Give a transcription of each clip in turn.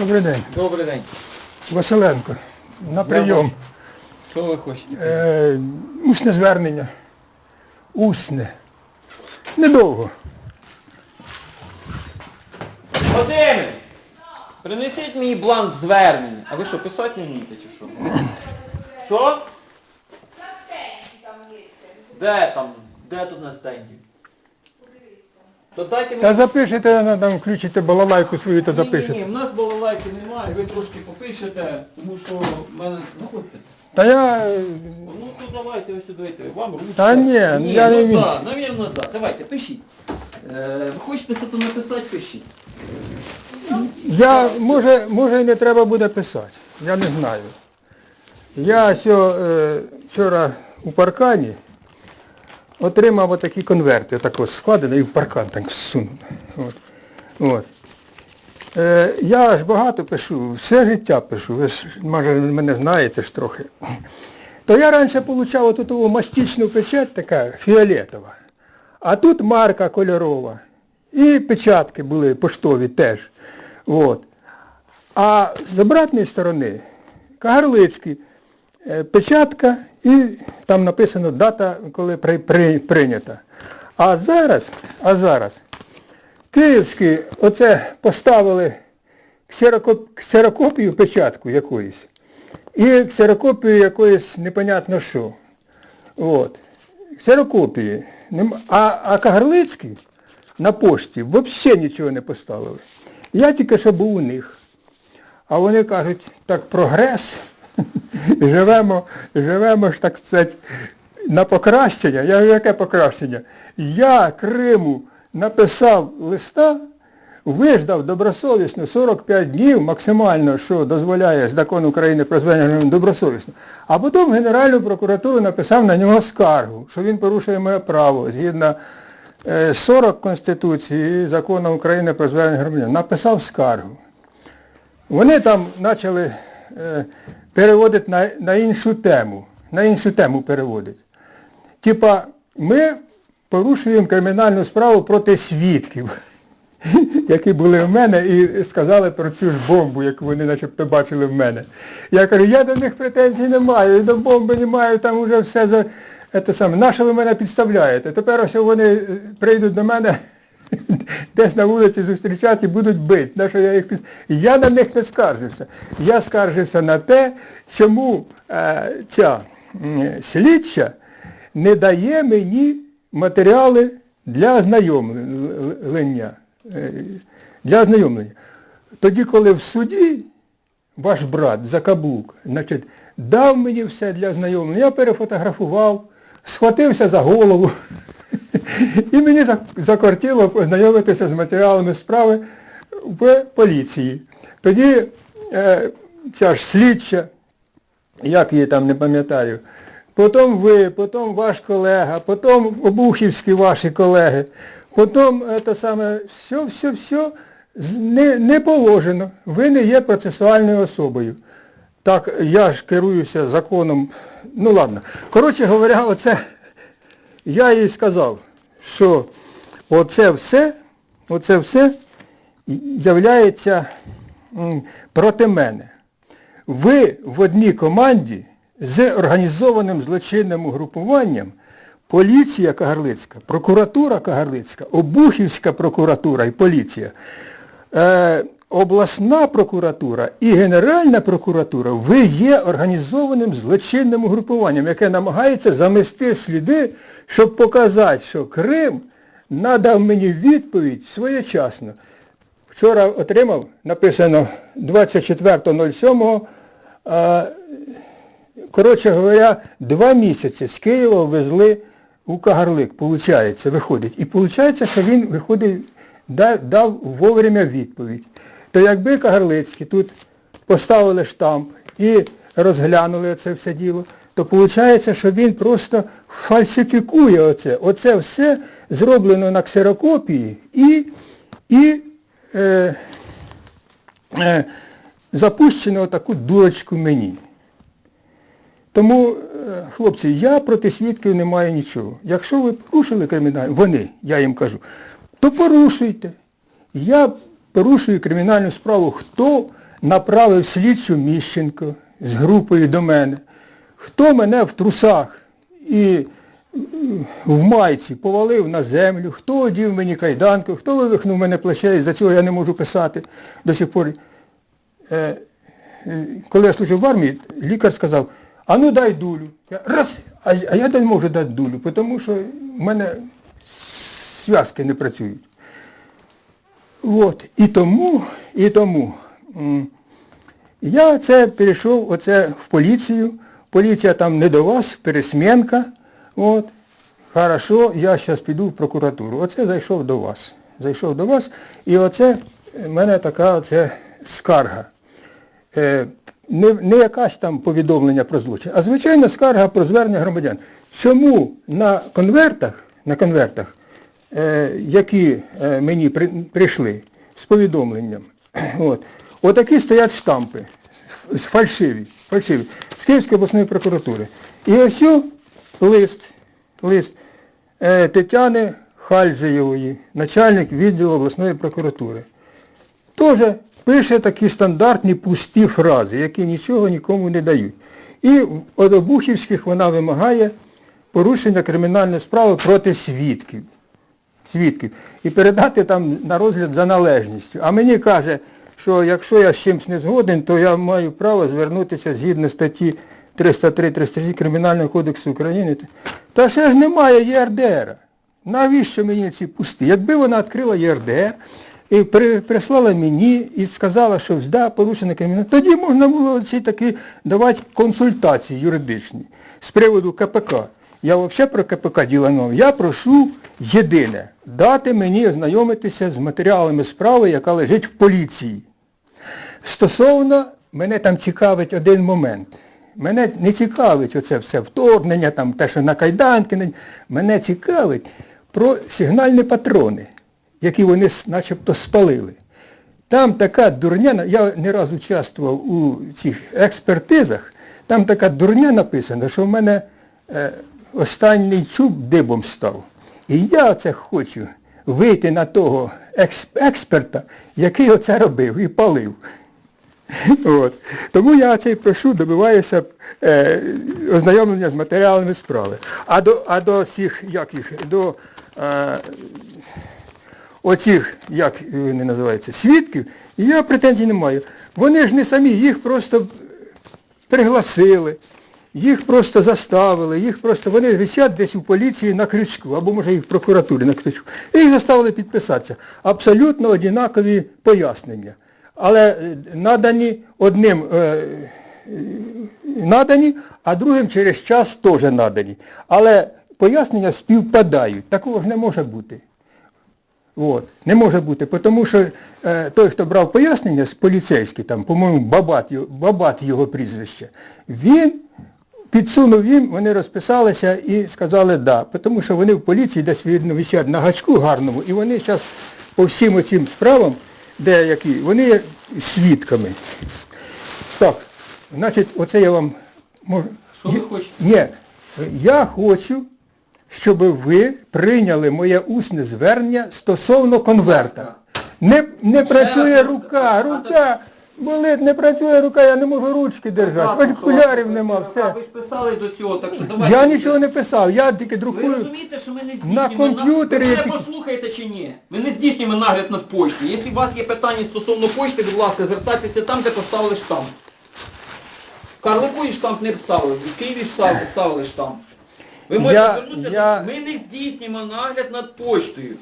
Добрий день. Добрий день. Василенко. На прийом. Що ви хочете? Е, усне звернення. Усне. Недовго. Вадиме! Принесіть мені бланк звернення. А ви що, писати не вмієте чи що? Що? Де там? Де тут на стенді? То дайте Та мені... запишете, на- там включите балалайку свою та Ні, ні, запишете. в нас балалайки немає, ви трошки попишете, тому що в мене... Заходьте. Та я. е, Ну то давайте ось сюди, вам ручка. Та ні, ні я не ну, вмію. да, навірно, так. Давайте, пишіть. Е, ви хочете щось написати, пишіть. Я, може, може і не треба буде писати. Я не знаю. Я сьо, е, вчора у паркані отримав отакі конверти, отако складено і в паркан так всунув. От. От. Е, я ж багато пишу, все життя пишу, ви ж може мене знаєте ж трохи. То я раніше отримав оту мастичну печать така фіолетова. А тут марка кольорова. І печатки були поштові теж. От. А з обратної сторони Кагарлицький, е, печатка і там написано дата, коли при, при, прийнята. А зараз, а зараз, Київські оце поставили ксерокоп, ксерокопію печатку якоїсь і ксерокопію якоїсь непонятно що. От. Ксерокопії. А, а Кагарлицький на пошті взагалі нічого не поставили. Я тільки що був у них. А вони кажуть, так прогрес, живемо, живемо ж так сказати, на покращення. Я говорю, яке покращення? Я Криму написав листа, виждав добросовісно 45 днів максимально, що дозволяє закон України про громадян добросовісно. А потім Генеральну прокуратуру написав на нього скаргу, що він порушує моє право згідно е, 40 Конституції і закону України про звернення громадян. Написав скаргу. Вони там почали переводити на, на іншу тему. На іншу тему переводять. Типа, ми порушуємо кримінальну справу проти свідків, які були в мене і сказали про цю ж бомбу, яку вони начебто бачили в мене. Я кажу, я до них претензій не маю, до бомби не маю, там вже все за. Це саме. На що ви мене підставляєте? Тепер ось вони прийдуть до мене десь на вулиці зустрічати будуть бити. На що я, їх я на них не скаржився. Я скаржився на те, чому е, ця м, слідча не дає мені матеріали для ознайомлення. е, Для ознайомлення. Тоді, коли в суді ваш брат Закаблук, значить, дав мені все для ознайомлення, я перефотографував, схватився за голову. І мені за- закортіло познайомитися з матеріалами справи в поліції. Тоді е, ця ж слідча, як її там не пам'ятаю, потім ви, потім ваш колега, потім обухівські ваші колеги, потім е, те саме, все, все, все не, не положено. Ви не є процесуальною особою. Так, я ж керуюся законом. Ну ладно. Коротше говоря, оце я їй сказав, що оце все, оце все являється проти мене. Ви в одній команді з організованим злочинним угрупуванням поліція Кагарлицька, прокуратура Кагарлицька, Обухівська прокуратура і поліція, е, обласна прокуратура і Генеральна прокуратура, ви є організованим злочинним угрупуванням, яке намагається замести сліди, щоб показати, що Крим надав мені відповідь своєчасно. Вчора отримав, написано 24.07, коротше говоря, два місяці з Києва везли у Кагарлик, виходить. І виходить, що він виходить, дав вовремя відповідь. То якби Кагарлицький тут поставили штамп і розглянули це все діло, то виходить, що він просто фальсифікує оце. Оце все зроблено на ксерокопії і, і е, е, запущено таку дурочку мені. Тому, е, хлопці, я проти свідків не маю нічого. Якщо ви порушили кримінальну, вони, я їм кажу, то порушуйте. Я порушую кримінальну справу, хто направив слідчу Міщенко з групою до мене. Хто мене в трусах і в майці повалив на землю, хто одів мені кайданку, хто вивихнув мене плече, за цього я не можу писати до сих пор. Е, е, коли я служив в армії, лікар сказав, а ну дай дулю. Я, раз, а я не можу дати дулю, тому що в мене зв'язки не працюють. От. І тому, і тому я це перейшов оце в поліцію. Поліція там не до вас, пересмінка. От. Хорошо, я зараз піду в прокуратуру. Оце зайшов до вас. Зайшов до вас. І оце в мене така оце скарга. Е, не, не якась там повідомлення про злочин, а звичайна скарга про звернення громадян. Чому на конвертах, на конвертах, які е, мені прийшли з повідомленням, от, отакі стоять штампи, фальшиві, фальшиві, з Київської обласної прокуратури. І ось лист, лист е, Тетяни Хальзеєвої, начальник відділу обласної прокуратури. Теж пише такі стандартні пусті фрази, які нічого нікому не дають. І в Одобухівських вона вимагає порушення кримінальної справи проти свідків. Свідків. І передати там на розгляд за належністю. А мені каже, що якщо я з чимось не згоден, то я маю право звернутися згідно статті 303-304 Кримінального кодексу України. Та ще ж немає ЄРДР. Навіщо мені ці пусті? Якби вона відкрила ЄРДР і при, прислала мені і сказала, що да, порушено кримінальне, тоді можна було ці такі давати консультації юридичні з приводу КПК. Я взагалі про КПК діла нове. Я прошу єдине, дати мені ознайомитися з матеріалами справи, яка лежить в поліції. Стосовно, мене там цікавить один момент. Мене не цікавить оце все вторгнення, там, те, що на кайданки. Мене цікавить про сигнальні патрони, які вони начебто спалили. Там така дурня, я не раз участвував у цих експертизах, там така дурня написана, що в мене е, останній чуб дибом став. І я оце хочу вийти на того експерта, який оце робив і палив. От. Тому я це і прошу, добиваюся е, ознайомлення з матеріалами справи. А до, а до всіх, як їх, до е, оцих, як вони називаються, свідків, я претензій не маю. Вони ж не самі, їх просто пригласили, їх просто заставили, їх просто, вони висять десь у поліції на крючку, або може і в прокуратурі на крючку. І їх заставили підписатися. Абсолютно однакові пояснення. Але е, надані одним е, е, надані, а другим через час теж надані. Але пояснення співпадають. Такого ж не може бути. От. Не може бути, тому що е, той, хто брав пояснення поліцейський, там, по-моєму, Бабат, Бабат його прізвище, він підсунув їм, вони розписалися і сказали да. Тому що вони в поліції десь висять на гачку гарному, і вони зараз по всім оцим справам, деякі, вони є свідками. Так, значить, оце я вам можу. Що ви хочете? Ні, я хочу, щоб ви прийняли моє усне звернення стосовно конверта. Не, не працює рука, рука, болить, не працює рука, я не можу ручки держати, Так, окулярів що нема, все. Ви ж писали до цього, так що давайте. Я нічого не писав, я тільки Ви друкую. розумієте, що ми не здійснюємо На комп'ютері Ви мене послухаєте чи ні? Ми не здійснюємо нагляд над поштою. Якщо у вас є питання стосовно пошти, будь ласка, звертайтеся там, де поставили штамп. В Карликові штамп не вставили, в Києві став- ставили штамп. Ви можете Я- звернутися, я- ми не здійснюємо нагляд над поштою.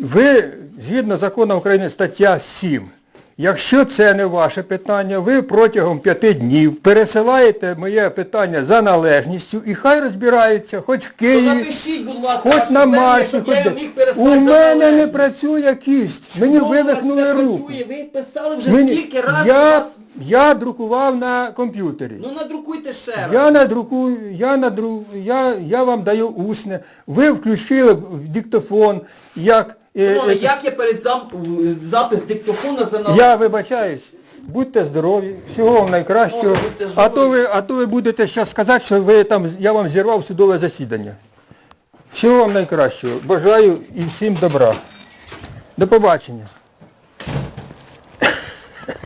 Ви, згідно закону України, стаття 7, якщо це не ваше питання, ви протягом п'яти днів пересилаєте моє питання за належністю і хай розбираються, хоч в Києві, напишіть, будь ласка, хоч на марші, хоч де. У мене не працює кість, мені вивихнули руку. Ви писали вже Мені- скільки разів. я, я друкував на комп'ютері. Ну надрукуйте ще раз. Я надрукую, я надру, я, я вам даю усне. Ви включили в диктофон, як... е, як я передам запис диктофона за нас? Я вибачаюсь. Будьте здорові, всього вам найкращого. А то ви, а то ви будете зараз сказати, що ви там, я вам зірвав судове засідання. Всього вам найкращого. Бажаю і всім добра. До побачення.